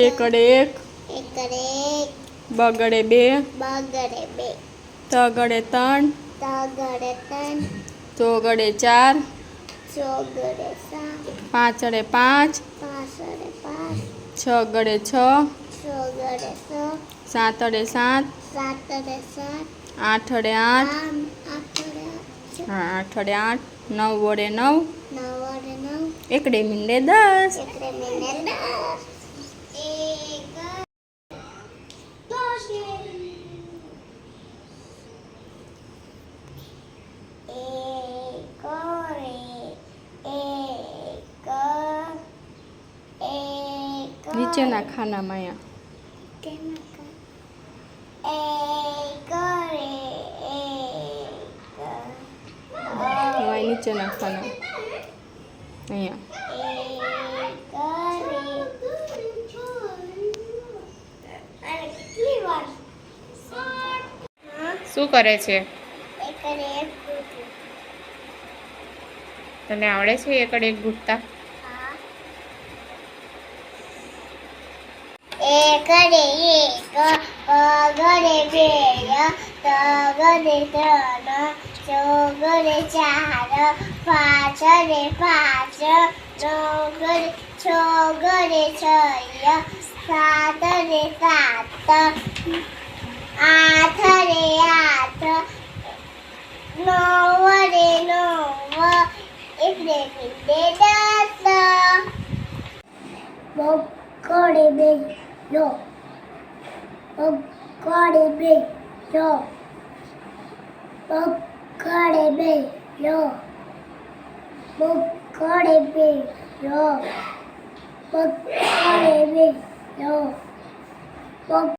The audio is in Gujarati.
એકડે એક. એકડે એક. બગડે બે. બગડે બે. તગડે ત્રણ. તગડે ત્રણ. ચોગડે ચાર. ચોગડે સાત. પાંચડે પાંચ. પાંચડે પાંચ. છગડે છ. છગડે છ. સાતડે સાત. સાતડે સાત. આઠડે આઠ. આઠડે હા આઠડે આઠ. નવ વડે નવ. નવડે નવ. એકડે મીંડે દસ. એકડે મીંડે દસ એક દસ એક રે એક એક નીચેના ખાનામાં અહીંયા નીચેના ખાના. અહીંયા. શું કરે છે? તને આવડે છે એકડ એક ગુટતા એકડે એક અગડે બે તગડે ત્રણ ચોગડે ચાર પાછળે પાંચ ચોગડે છોગડે છ સાતડે સાત આઠડે આઠ નવડે નવ એકડે બીજે દસ બગડે બે low. Oh God, it be low. Oh God, it be low. Oh God, it be low. Oh God, it be low. Oh